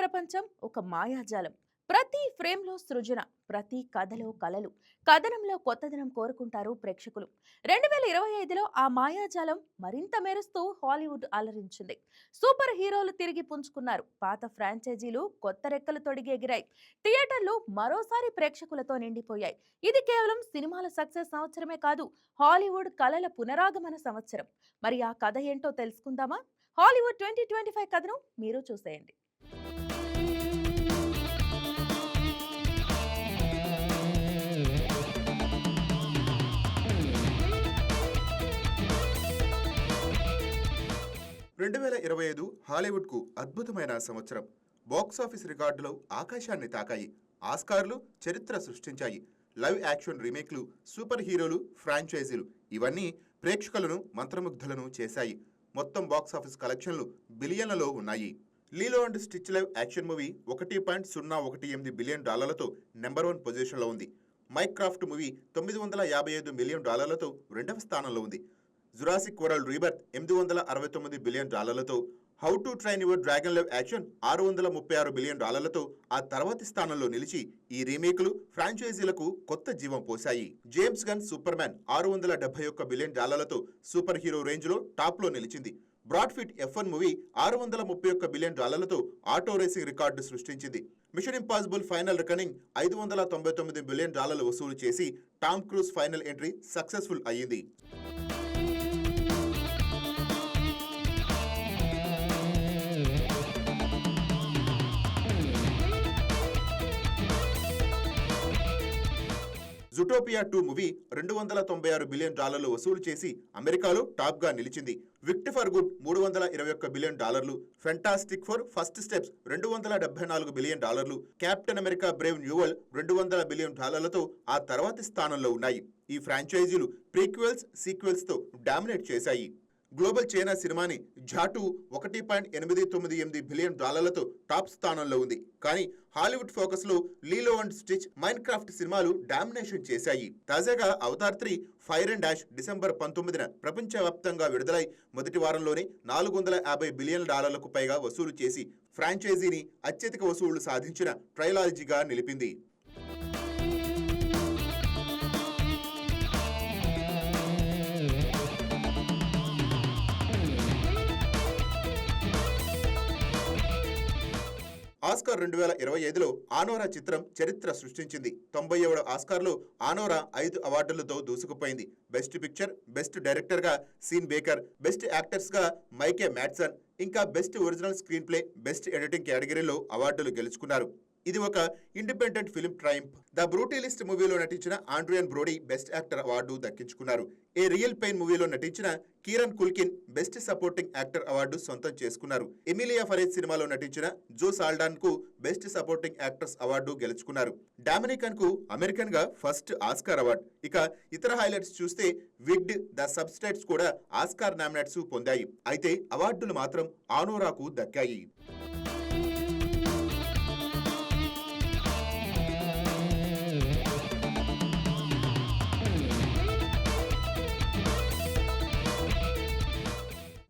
ప్రపంచం ఒక మాయాజాలం. ప్రతి ఫ్రేమ్లో సృజన ప్రతి కథలో కలలు. కథనంలో కొత్తదనం కోరుకుంటారు ప్రేక్షకులు. రెండు వేల ఇరవై ఐదులో ఆ మాయాజాలం మరింత మెరుస్తూ హాలీవుడ్ అలరించింది. సూపర్ హీరోలు తిరిగి పుంజుకున్నారు. పాత ఫ్రాంచైజీలు కొత్త రెక్కలు తొడిగి ఎగిరాయి థియేటర్లు మరోసారి ప్రేక్షకులతో నిండిపోయాయి. ఇది కేవలం సినిమాల సక్సెస్ సంవత్సరమే కాదు హాలీవుడ్ కళల పునరాగమన సంవత్సరం. మరి ఆ కథ ఏంటో తెలుసుకుందామా? హాలీవుడ్ ట్వంటీ ట్వంటీ ఫైవ్ కథను మీరు చూసేయండి. రెండు వేల ఇరవై ఐదు హాలీవుడ్కు అద్భుతమైన సంవత్సరం. బాక్సాఫీస్ రికార్డులో ఆకాశాన్ని తాకాయి. ఆస్కార్లు చరిత్ర సృష్టించాయి. లైవ్ యాక్షన్ రీమేక్లు సూపర్ హీరోలు ఫ్రాంచైజీలు ఇవన్నీ ప్రేక్షకులను మంత్రముగ్ధులను చేశాయి. మొత్తం బాక్సాఫీస్ కలెక్షన్లు బిలియన్లలో ఉన్నాయి. Lilo and Stitch live action movie ఒకటి పాయింట్ సున్నా ఒకటి ఎనిమిది బిలియన్ డాలర్లతో నెంబర్ వన్ పొజిషన్లో ఉంది. మైక్రాఫ్ట్ మూవీ తొమ్మిది వందల యాభై ఐదు మిలియన్ డాలర్లతో రెండవ స్థానంలో ఉంది. జురాసిక్ వరల్డ్ రీబర్త్ ఎనిమిది వందల అరవై తొమ్మిది billion డాలర్లతో how to train your dragon live action ఆరు వందల ముప్పై ఆరు బిలియన్ డాలర్లతో ఆ తర్వాతి స్థానంలో నిలిచి ఈ రీమేక్లు ఫ్రాంచైజీలకు కొత్త జీవం పోశాయి. జేమ్స్ గన్ సూపర్ మ్యాన్ ఆరు వందల డెబ్బై ఒక్క బిలియన్ డాలర్లతో సూపర్ హీరో రేంజ్లో టాప్లో నిలిచింది. బ్రాడ్ఫిట్ ఎఫ్ వన్ మూవీ ఆరు వందల ముప్పై ఒక్క బిలియన్ డాలర్లతో ఆటో రేసింగ్ రికార్డు సృష్టించింది. మిషన్ ఇంపాసిబుల్ ఫైనల్ రికనింగ్ ఐదు వందల తొంభై తొమ్మిది బిలియన్ డాలర్లు వసూలు చేసి Tom Cruise final entry successful అయ్యింది. జుటోపియా టూ మూవీ రెండు వందల తొంభై ఆరు బిలియన్ డాలర్లు వసూలు చేసి అమెరికాలో టాప్గా నిలిచింది. విక్ట్ ఫర్ గుడ్ మూడు వందల ఇరవై ఒక్క బిలియన్ డాలర్లు ఫెంటాస్టిక్ ఫర్ ఫస్ట్ స్టెప్స్ రెండు వందల డెబ్బై నాలుగు బిలియన్ డాలర్లు కెప్టెన్ అమెరికా బ్రేవ్ న్యూవల్ రెండు వందల బిలియన్ డాలర్లతో ఆ తర్వాతి స్థానంలో ఉన్నాయి. ఈ ఫ్రాంచైజీలు ప్రీక్వెల్స్ సీక్వెల్స్తో డామినేట్ చేశాయి. గ్లోబల్ చైనా సినిమాని ఝాటు ఒకటి పాయింట్ ఎనిమిది తొమ్మిది ఎనిమిది బిలియన్ డాలర్లతో టాప్ స్థానంలో ఉంది. కానీ హాలీవుడ్ ఫోకస్లో Lilo and Stitch Minecraft సినిమాలు డామినేషన్ చేశాయి. తాజాగా Avatar three fire and ash December పంతొమ్మిదిన ప్రపంచవ్యాప్తంగా విడుదలై మొదటి వారంలోనే నాలుగు వందల యాభై బిలియన్ డాలర్లకు పైగా వసూలు చేసి ఫ్రాంచైజీని అత్యధిక వసూళ్ళు సాధించిన ట్రైలాలజీగా నిలిపింది. ఆస్కార్ రెండు వేల ఇరవై ఐదులో ఆనోరా చిత్రం చరిత్ర సృష్టించింది. తొంభై ఏడు ఆస్కార్లో ఆనోరా ఐదు అవార్డులతో దూసుకుపోయింది. బెస్ట్ పిక్చర్ బెస్ట్ డైరెక్టర్గా సీన్ బేకర్ బెస్ట్ యాక్టర్స్గా మైకే మ్యాట్సన్ ఇంకా best original screenplay best editing కేటగిరీలో అవార్డులు గెలుచుకున్నారు. ఇది ఒక independent film triumph. The brutalist మూవీలో నటించిన Adrien Brody best actor award దక్కించుకున్నారు. ఏ రియల్ పెయిన్ మూవీలో నటించిన Kieran Culkin best supporting actor award సొంతం చేసుకున్నారు. ఎమిలియా ఫరేజ్ సినిమాలో నటించిన జో సాల్డాన్కు బెస్ట్ సపోర్టింగ్ యాక్టర్స్ అవార్డు గెలుచుకున్నారు. డామినికన్కు అమెరికన్గా ఫస్ట్ ఆస్కార్ అవార్డు. ఇక ఇతర హైలైట్స్ చూస్తే విగ్డ్ ద సబ్స్టేట్స్ కూడా ఆస్కార్ నామినేట్స్ పొందాయి. అయితే అవార్డులు మాత్రం ఆనోరాకు దక్కాయి.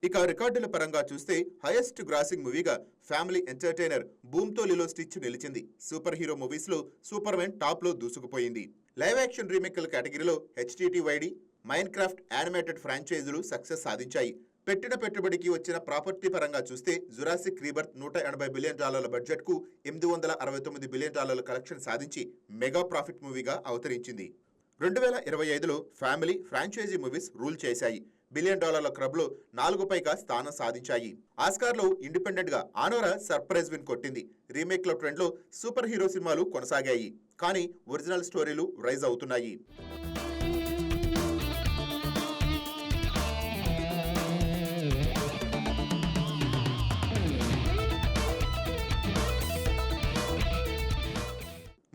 ఇక రికార్డుల పరంగా చూస్తే హైయెస్ట్ గ్రాసింగ్ మూవీగా ఫ్యామిలీ ఎంటర్టైనర్ బూమ్తో లిలో స్టిచ్ నిలిచింది. సూపర్ హీరో మూవీస్లో సూపర్ మ్యాన్ టాప్లో దూసుకుపోయింది. లైవ్ యాక్షన్ రీమేక్ల కేటగిరీలో HTTYD Minecraft animated ఫ్రాంచైజీలు సక్సెస్ సాధించాయి. పెట్టిన పెట్టుబడికి వచ్చిన ప్రాపర్టీ పరంగా చూస్తే జురాసిక్ రీబర్త్ నూట ఎనభై బిలియన్ డాలర్ల బడ్జెట్కు ఎనిమిది వందల అరవై తొమ్మిది బిలియన్ డాలర్ల కలెక్షన్ సాధించి మెగా ప్రాఫిట్ మూవీగా అవతరించింది. రెండు వేల ఇరవై ఐదులో ఫ్యామిలీ ఫ్రాంచైజీ మూవీస్ రూల్ చేశాయి. బిలియన్ డాలర్ల క్లబ్లో నాలుగు పైగా స్థానం సాధించాయి. ఆస్కార్లో ఇండిపెండెంట్గా ఆనోరా సర్ప్రైజ్ విన్ కొట్టింది. రీమేక్ల ట్రెండ్లో సూపర్ హీరో సినిమాలు కొనసాగాయి. కానీ ఒరిజినల్ స్టోరీలు రైజ్ అవుతున్నాయి.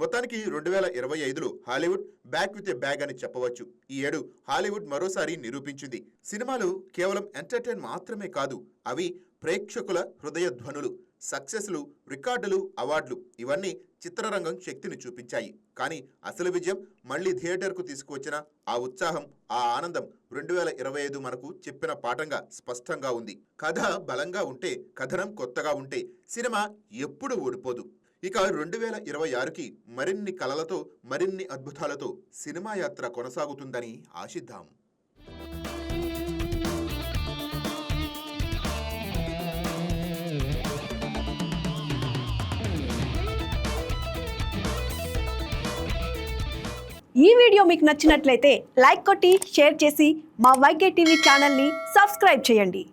మొత్తానికి రెండు వేల ఇరవై ఐదులో Hollywood back with a bang అని చెప్పవచ్చు. ఈ ఏడు హాలీవుడ్ మరోసారి నిరూపించింది. సినిమాలు కేవలం ఎంటర్టైన్ మాత్రమే కాదు అవి ప్రేక్షకుల హృదయ ధ్వనులు సక్సెస్లు రికార్డులు అవార్డులు ఇవన్నీ చిత్రరంగం శక్తిని చూపించాయి. కానీ అసలు విజయం మళ్ళీ థియేటర్కు తీసుకువచ్చిన ఆ ఉత్సాహం ఆ ఆనందం రెండు వేల ఇరవై ఐదు మనకు చెప్పిన పాఠంగా స్పష్టంగా ఉంది. కథ బలంగా ఉంటే కథనం కొత్తగా ఉంటే సినిమా ఎప్పుడు ఓడిపోదు. ఇక రెండు వేల ఇరవై ఆరుకి మరిన్ని కలలతో మరిన్ని అద్భుతాలతో సినిమా యాత్ర కొనసాగుతుందని ఆశిద్దాం. ఈ వీడియో మీకు నచ్చినట్లయితే లైక్ కొట్టి షేర్ చేసి మా వైకే టీవీ ఛానల్ని సబ్స్క్రైబ్ చేయండి.